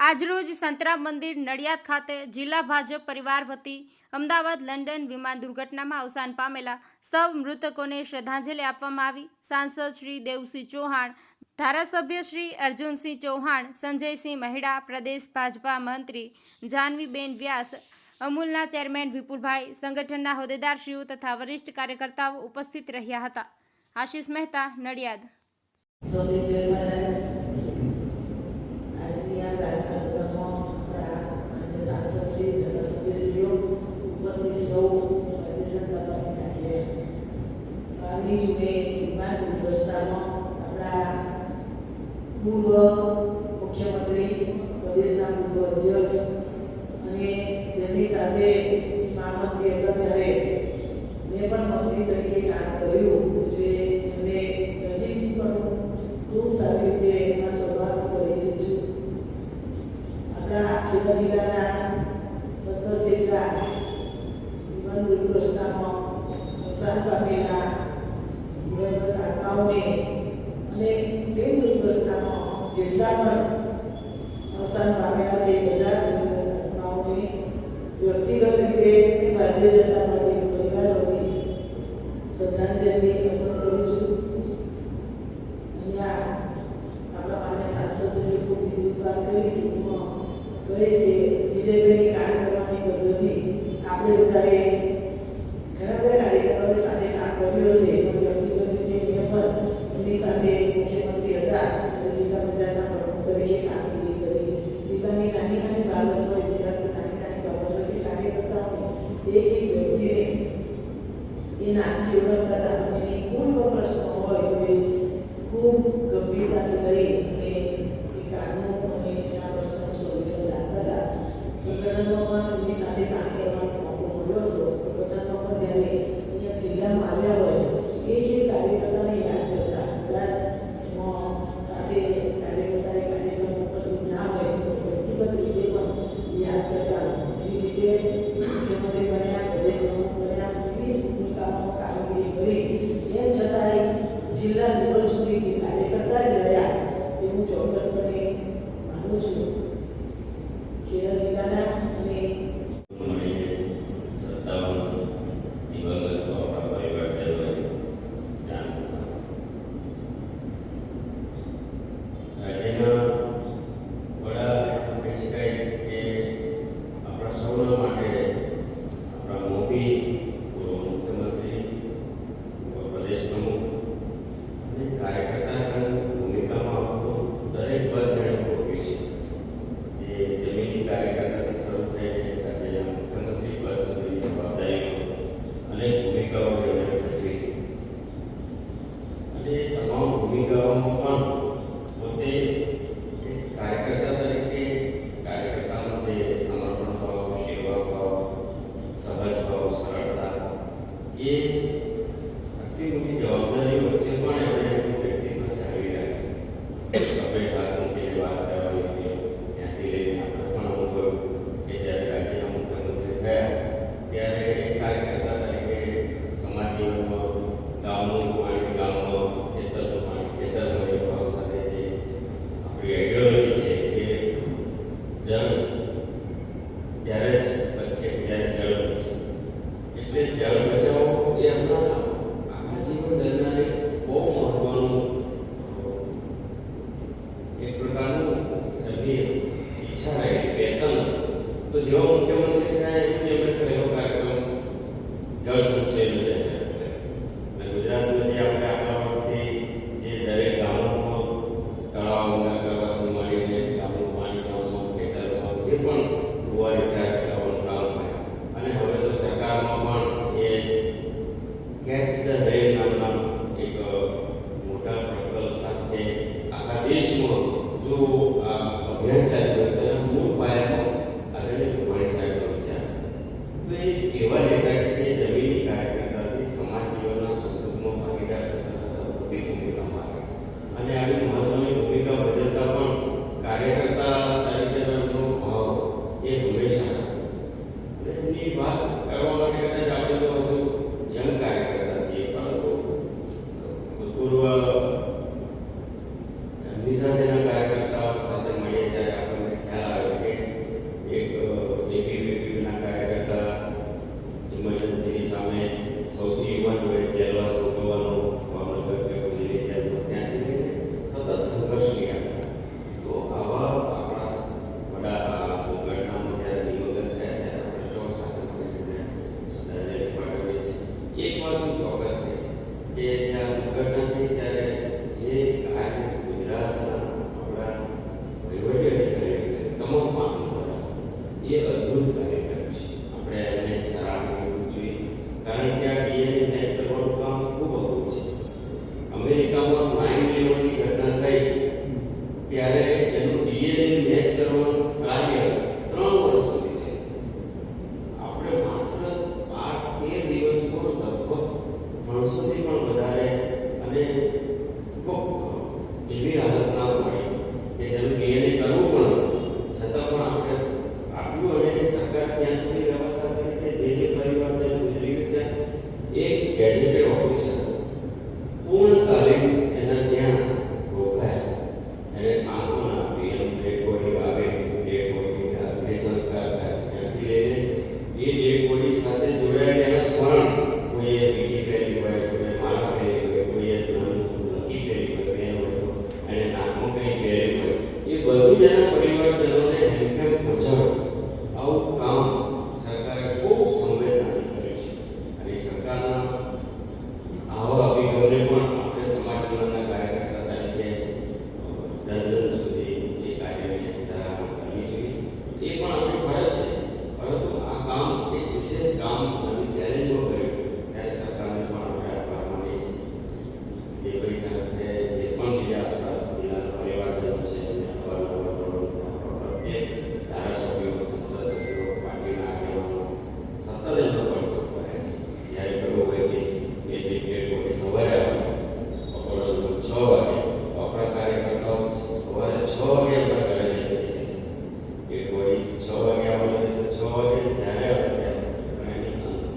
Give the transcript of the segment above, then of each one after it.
આજરોજ સંતરામ મંદિર નડિયાદ ખાતે જિલ્લા ભાજપ પરિવાર વતી અમદાવાદ લંડન વિમાન દુર્ઘટનામાં અવસાન પામેલા સૌ મૃતકોને શ્રદ્ધાંજલિ આપવામાં આવી. સાંસદ શ્રી દેવસિંહ ચૌહાણ, ધારાસભ્ય શ્રી અર્જુનસિંહ ચૌહાણ, સંજયસિંહ મહેડા, પ્રદેશ ભાજપા મંત્રી જાનવીબેન વ્યાસ, અમૂલના ચેરમેન વિપુલભાઈ, સંગઠનના હોદ્દેદારશ્રીઓ તથા વરિષ્ઠ કાર્યકર્તાઓ ઉપસ્થિત રહ્યા હતા. આશિષ મહેતા, નડિયાદ સૌને જય મહારાજ આજની આ પ્રાર્થના સભામાં આપણા માન્ય સાંસદશ્રી ધારાસભ્યશ્રીઓ ઉપસ્થિત સૌ ભારતીય જનતા પાર્ટીના આગેવાન બારમી જૂને વિમાન દુર્ઘટનામાં આપણા પૂર્વ મુખ્યમંત્રી પ્રદેશના પૂર્વ અધ્યક્ષ અને જેમની સાથે મહામંત્રી હતા ત્યારે મેં પણ મંત્રી તરીકે કામ કર્યું, જે એમને નજીકથી પણ ખૂબ સારી રીતે એમાં સ્વભાવથી પરિચિત છું. આપણા ખેડા જિલ્લાના સત્તર જેટલા જીવન દુર્ઘટનામાં અવસાન પામેલા જીવનભર આત્માઓને અને બે દુર્ઘટનામાં જેટલા પણ અવસાન પામેલા છે બધા આત્માઓને વ્યક્તિગત રીતે ભારતીય જનતા પાર્ટી પરિવાર વતી શ્રદ્ધાંજલિ અર્પણ કરું છું. અહીંયા આપણા માન્ય સાંસદશ્રીએ ખૂબ વિસ્તૃત વાત કરી. ટૂંકમાં કહીશ કે વિજયભાઈની કામ કરવાની પદ્ધતિ આપણે બધાએ ઘણા બધા કાર્યકરોએ સાથે કામ કર્યું હશે પણ વ્યક્તિગત રીતે મેં પણ એમની સાથે મુખ્યમંત્રી હતા અને જિલ્લા પંચાયતના પ્રમુખ તરીકે કામગીરી કરી જિલ્લાની નાની નાની બાબત હોય બીજા કોઈ નાની નાની બાબત હોય કે કાર્યકર્તાઓને એક એક વ્યક્તિને એ જીવન કરતા એની કોઈ પણ હોય તો એ ખૂબ ગંભીરતાથી લઈ અને એ કામનું અને એના પ્રશ્નનું સોલ્યુશન લાવતા હતા. સંગઠનમાં એમની સાથે કામ કરવાનો મોકો મળ્યો હતો. સંગઠનમાં જ્યારે અહીંયા જિલ્લામાં આવ્યા હોય, એ કાર્યકર્તાને યાદ કરતા, કદાચ સાથે કાર્યકર્તાએ કાર્યક્રમ ઉપસ્થિત ના હોય, તો વ્યક્તિગત રીતે પણ યાદ કરતા. એવી રીતે મુખ્યમંત્રી બન્યા પ્રદેશ કરી એમ છતાંય જિલ્લા લેવલ સુધી તે કાર્યકર્તા જ રહ્યા એ હું ચોક્કસપણે માનું છું ખેડા જિલ્લાના અને મળીને સત્તાવન દિવંગત આપણા પરિવારજનોને જાણ રાજ્યના વડા કહી શકાય કે આપણા સૌના માટે આપણા મોદી પૂર્વ મુખ્યમંત્રી પૂર્વ પ્રદેશ પ્રમુખ અને કાર્યકર્તાની ભૂમિકામાં આવતો દરેક પદ જેણે ભોગવી છે જે જમીની કાર્યકર્તાથી શરૂ થઈને રાજ્યના મુખ્યમંત્રી પદ સુધીની જવાબદારીઓ અનેક ભૂમિકાઓ જેમણે ભજવી અને એ તમામ ભૂમિકાઓમાં પણ પોતે એક કાર્યકર્તા તરીકે કાર્યકર્તાનો જે સમર્પણ ભાવ સેવા ભાવ સહજ ભાવ સરળતા એ આટલી મોટી જવાબદારીઓ વચ્ચે પણ એમણે એમનું વ્યક્તિત્વ જાળવી રાખ્યું આપણે હાથ મૂકીને વાત કરવાની હતી ત્યાંથી લઈને આપણે પણ અનુભવ્યું કે જ્યારે રાજ્યના મુખ્યમંત્રી થયા ત્યારે એક કાર્યકર્તા તરીકે સમાજ જીવનમાં ગામનું પાણી ગામમાં ખેતરનું પાણી ખેતરમાં એ ભાવ સાથે જે આપણી આઈડિયોલોજી છે કે જળ ત્યારે જ બચશે ત્યારે જળ બચશે એટલે જળ બચાવો એ આપણા આખા જીવન દરમિયાન એક બહુ મહત્વનું એક પ્રકારનું એમની ઈચ્છા રહે પેશન. તો જેવો મુખ્યમંત્રી થયા ખેતરમાં જે પણ કુવા મહત્વનું જોબ હશે કે જ્યાં દુર્ઘટના થઈ ત્યારે જે કાર્ય ગુજરાતના આપણા વહીવટી અધિકારી તમામ પાણી એ અદ્ભુત કાર્ય voice વિશેષ કામ નવી ચેલેન્જો કરી ત્યારે સરકારને પણ મદદ કરવા માંગે છે જે પૈસા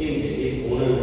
in the